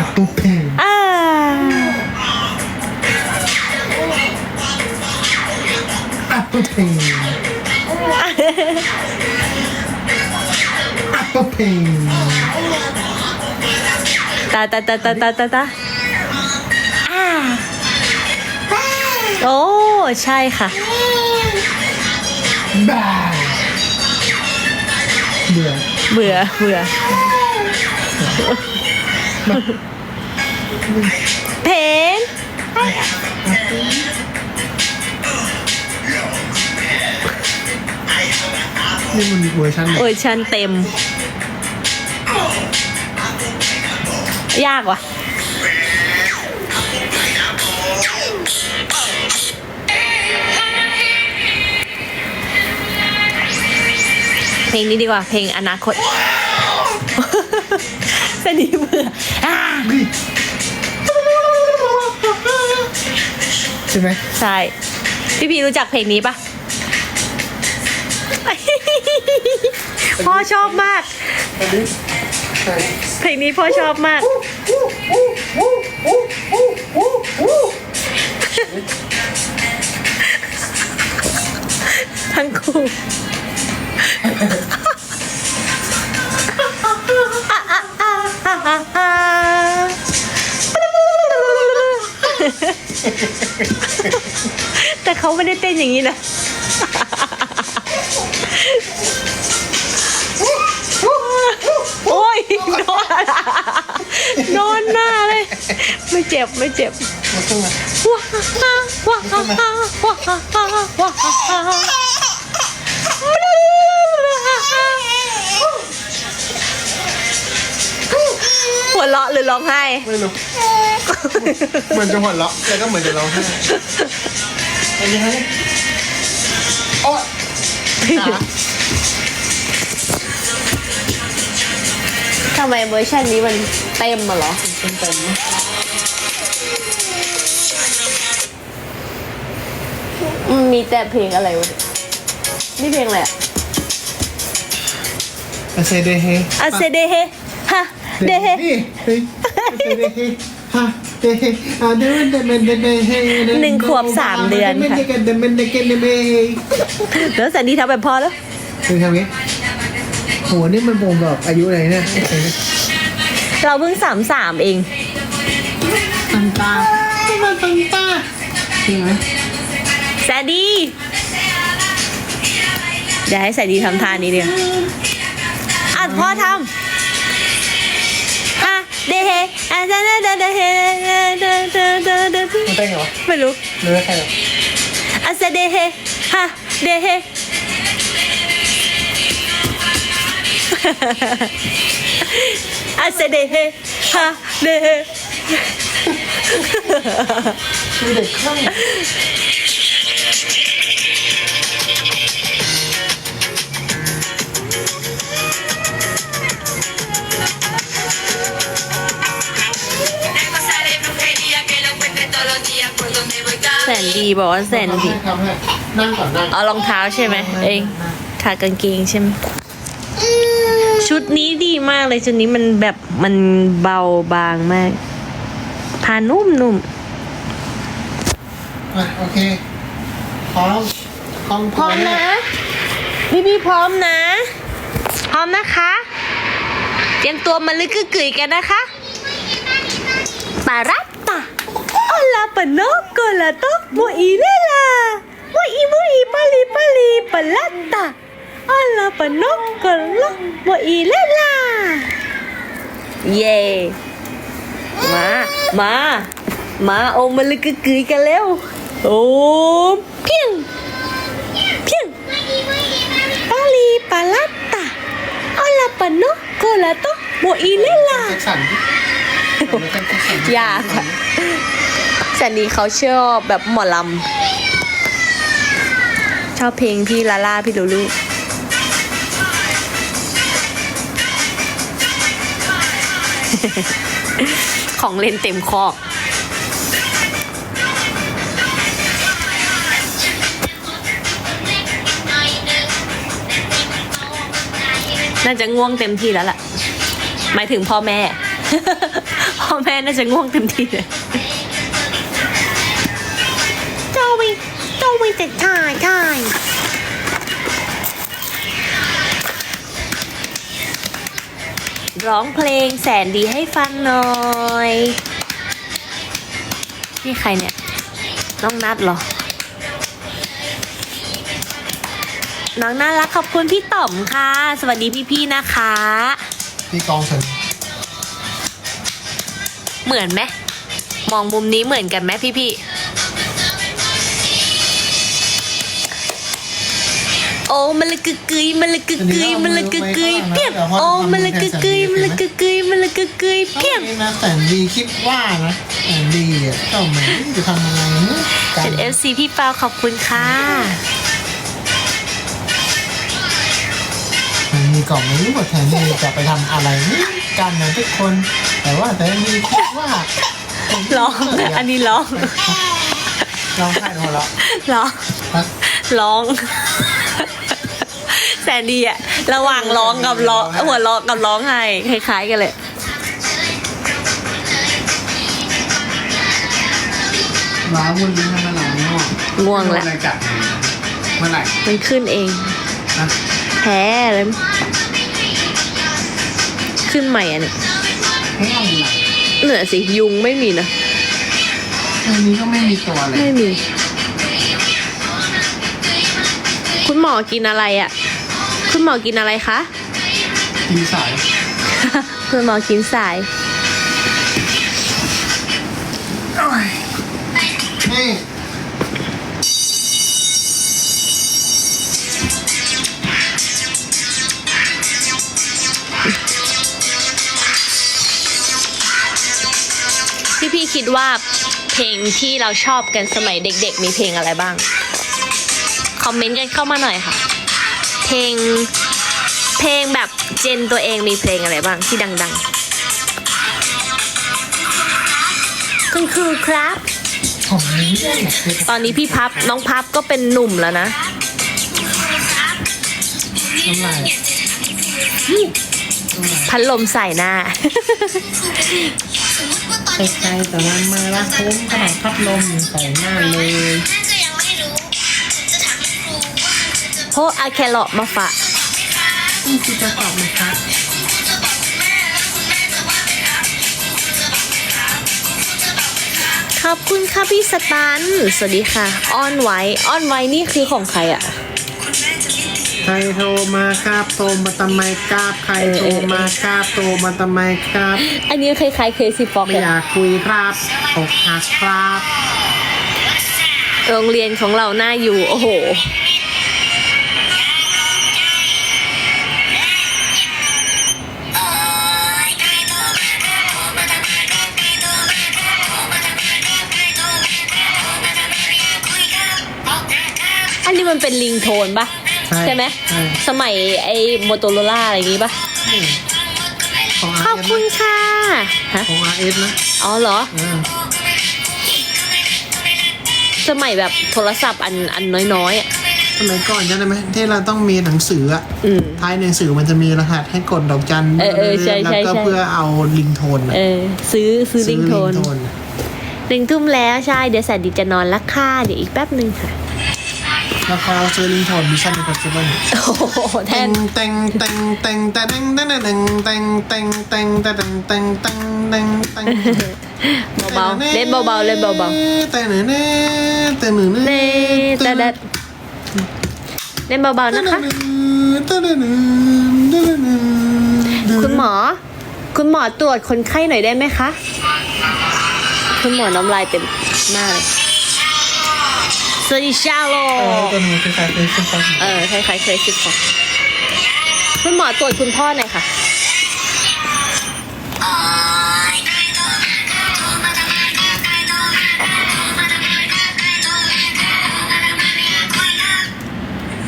Apple Pen อ่า Apple Pen Apple Pen ตาตาตาตาตาตาตาอ่าโอ้ใช่ค่ะบ้าเบื่อเบื่อเบื่อ เพนนี่มันเวอร์ชันไหนเวอร์ชันเต็ม ยากว่ะเพลงนี้ดีกว่า เพลงอนาคต สนีเบื่ออ่านี่ใช่ไหมใช่พี่พีรู้จักเพลงนี้ปะพ่อชอบมากอันนี้ใช่เพลงนี้พ่อชอบมาก ทั้งคู่ แต่เขาไม่ได้เต้นอย่างนี้นะโอ้ยโดนโดนหน้าเลย ไม่เจ็บไม่เจ็บมาเข้ามาว้าวว้าวว้าวว้าวว้า วหัวเราะหรือร้องไห้ ไม่รู้เหมือนจะหัวเราะแล้วก็เหมือนจะร้องไห้อันนี้ให้โอ๊ยขาทำไมเวอร์ชันนี้มันเต็มมาเหรอเต็มเต็มๆนะมันมีแต่เพลงอะไรวะเนี่ยนี่เพลงอะไรอะอาเซเดเฮอา เดเฮเดเฮฮะเดเฮอ่าเดเมนเดเมนเดเฮหนึ่งขวบสามเดือนค่ะเดเแล้วสันดีทำแบบพอแล้วคือทำนี้หัวนี่มันบ่งบอกอายุอะไรเนี่ยเราเพิ่งสามสามเองตันตาตันตาจริงไหมแซดี้เดี๋ยวให้แซดี้ทำทานนี้เดียวอะพ่อทำ เดเฮอะเดเดเดเดเฮเดเดเดเดเดมันเต้นไงวะไม่รู้หรือว่าใครหรออะเซเดเฮฮะเดเฮอะเซเดเฮฮะเดเฮคือเด็กข้าง แสนดีบอกว่าแสนดี ทำให้นั่งก่อนนั่งเอารองเท้าใช่ไหมเองขากางเกงใช่ไหมชุดนี้ดีมากเลยชุดนี้มันแบบมันเบาบางมากผ้านุ่มนุ่มอะโอเค พร้อมพร้อมพร้อมนะพี่พี่พร้อมนะ พร้อมนะคะ เตรียมตัวมาลึกกึกกึ๋ยกันนะคะปารัตตาอ ลาปะโนโกลาโตโมอีเลลาโมอีโมอีปาลีปาลีปาลัตตาอลาปะโนโกลาโมอีเลลาเย่มา มา มาโอมมาลึกกึกกึ๋ยกันเร็วโอ้เพียงเพียงปาลีปาลัตตาอลาปะโนโกลาโตโมอีเลลาแจ็คสันดิแจ็คสันยากอะ สันนี้เขาชอบแบบหมอลำชอบเพลงพี่ลาล่าพี่ลูลูของเล่นเต็มคอกน่าจะง่วงเต็มที่แล้วล่ะ หมายถึงพ่อแม่ พ่อแม่น่าจะง่วงเต็มที่เลย โจวิจะถ่ายถ่ายร้องเพลงแสนดีให้ฟังหน่อย นี่ใครเนี่ย น้องนัดเหรอ น้องน่ารักขอบคุณพี่ต่อมค่ะ สวัสดีพี่ๆนะคะ พี่กองฉันเหมือนไหมมองมุมนี้เหมือนกันไหมพี่ๆ โอ้มันละกึกกึยมันละกึกกึยมันละกึกกึยเพียบโอ้มันละกึกกึยมันละกึกกึยมันละกึกกึยเพียบนี่นะแต่ดีคิดว่านะแต่ดีอะเจ้าแม่จะทำอะไรเนี่ยกัเป็นน FC พี่เปาขอบคุณค่ะมันมีกล่องไม่รู้ว่าแทนนี่จะไปทำอะไรนี่กันนะทุกคน แต่ว่าแต่ดีคิดว่าร้องอันนี้ร้องร้องไห้หัวเราะร้องฮะร้อง แสนดีอะระหว่างร้องกับร้องหัวเราะกับร้องไห้คล้ายๆกันเลยร้าวุ่นลิ้นทำไมหลังง่วงง่วงแล้วอะไรกัดเมื่อไหร่มันขึ้นเอง นะแพ้เลยขึ้นใหม่อะเนี่ยง่วงไหนเหนือสิยุงไม่มีนะอันนี้ก็ไม่มีตัวเลยไม่มี คุณหมอกินอะไรอะ คุณหมอกินอะไรคะ กินสาย คุณหมอกินสายนี่พี่พี่ๆคิดว่าเพลงที่เราชอบกันสมัยเด็กๆ มีเพลงอะไรบ้าง คอมเมนต์กันเข้ามาหน่อยค่ะเพล ง เพลงแบบเจนตัวเองมีเพลงอะไรบ้างที่ดัง ๆ คุณครูครับผมนี้เนี่ยตอนนี้พี่พับน้องพับก็เป็นหนุ่มแล้วนะ น้ำลายพัดลมใส่หน้าใครๆแต่มันมาละผมขนาดพัดลมใส่หน้าเลย คุณจะโพอาแครอทมาฝากนี่คือจะตอบไหมครับคุณจะบอกคุณแม่แล้วคุณแม่จะว่าไหมครับคุณจะบอกไหมครับคุณจะบอกไหมครับขอบคุณค่ะพี่สตัน สวัสดีค่ะ อ้อนไว้ อ้อนไว้นี่คือของใครอะคุณแม่จะไม่ตีใครโทรมาครับโทรมาทำไมครับใครโทรมาครับโทรมาทำไมครับ อันนี้คล้ายๆเคซีฟอกไม่เลยอยากคุยครับอกหักครับ โรงเรียนของเราหน้าอยู่ โอ้โห นะครับอันนี้มันเป็นลิงโทนปะใช่ไหมใช่ สมัยไอ้โมโตโรล่าอะไรอย่างงี้ปะนี่ของขอาอบเอสคุณค่ะฮะของอาเอสนะอ๋อเหรอ เออสมัยแบบโทรศัพท์อันอันน้อยๆอะสมัยก่อนจำได้ไหมที่เราต้องมีหนังสืออะอืม ท้ายหนังสือมันจะมีรหัสให้กดดอกจันเออเออใช่แล้วใช่ก็ใช่ เพื่อเอาลิงโทนอะเออ ซื้อซื้อลิงโทนซื้อหนึ่งทุ่มแล้วใช่ เดี๋ยวแสนดีจะนอนละค่ะเดี๋ยวอีกแป๊บหนึ่งค่ะ แล้วพอซื้อลิงโทนมิชชั่นอิมพอสซิเบิลโอ้โหแทนเต็งเต็งเต็งเต็งเต็งเต็งเต็งเต็งเต็งเต็งเต็งเต็งเต็งเต็งเต็งเต็งเบาๆเล่นเบาๆเล่นเบาๆเต็งเน่เต็งเน่ๆเน่แต่ดัดเล่นเบาๆนะคะคุณหมอ คุณหมอตรวจคนไข้หน่อยได้ไหมคะ คุณหมอน้ำลายเต็มหน้าเลย 说一下喽。เออตัวนี้คือใครคือซิปฟอเออใครๆเคยคิดของคุณหมอตรวจคุณพ่อหน่อยค่ะ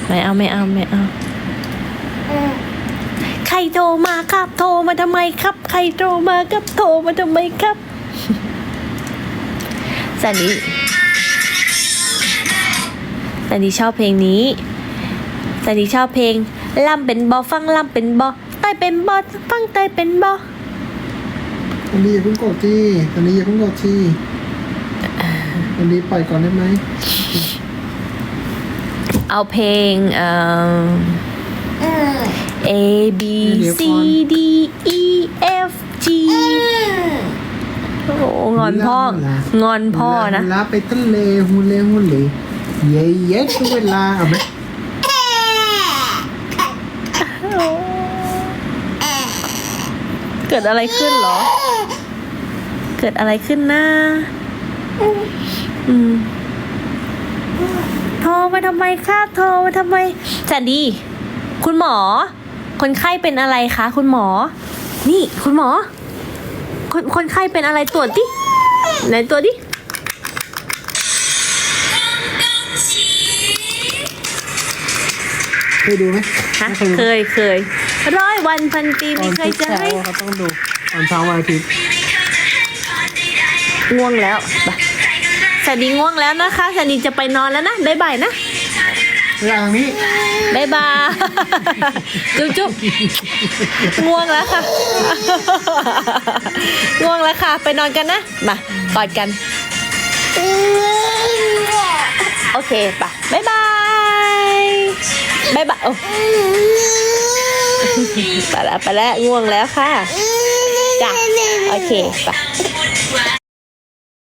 ไม่เอาไม่เอาไม่เอา ใครโทรมาครับ โทรมาทำไมครับ ใครโทรมาครับ โทรมาทำไมครับสันนี้ สันนี้ชอบเพลงนี้สันนี้ชอบเพลงล่ำเป็นบอฟังล่ำเป็นบอใต้เป็นบอฟังใต้เป็นบออันนี้อย่าเพิ่งกดที่อันนี้อย่าเพิ่งกดที่อันนี้ปล่อยก่อนได้ไหมเอาเพลงเอ่อ A B C D E F G โอ้โหงอนพ่องอนพ่อนะเวลาไปทะเลฮูเลฮูเล เย่เย่ทุกเวลาเอาไหมเกิดอะไรขึ้นเหรอ เกิดอะไรขึ้นนะอืมโทรมาทำไมครับโทรมาทำไมจันดี คุณหมอ คนไข้เป็นอะไรคะ คุณหมอ นี่ คุณหมอ คนคนไข้เป็นอะไรตรวจดิไหนตรวจดิ เคยดูไหมฮะไม่เคดูยเคยร้อยวันพันปีไม่เคยจะให้ตอนทุกเช้าเขาต้องดูตอนเช้าวันอาทิตย์ง่วงแล้วไปแสนดีง่วงแล้วนะคะแสนดีจะไปนอนแล้วนะบ๊ายบายนะเวลาทางนี้บ๊ายบายจุ๊บจุ๊บง่วงแล้วค่ะง่วงแล้วค่ะ ไปนอนกันนะ มากอดกัน โอเคปะบ๊ายบาย บายบายโอ้ไปแล้วไปแล้วง่วงแล้วค่ะจ้ะโอเคไป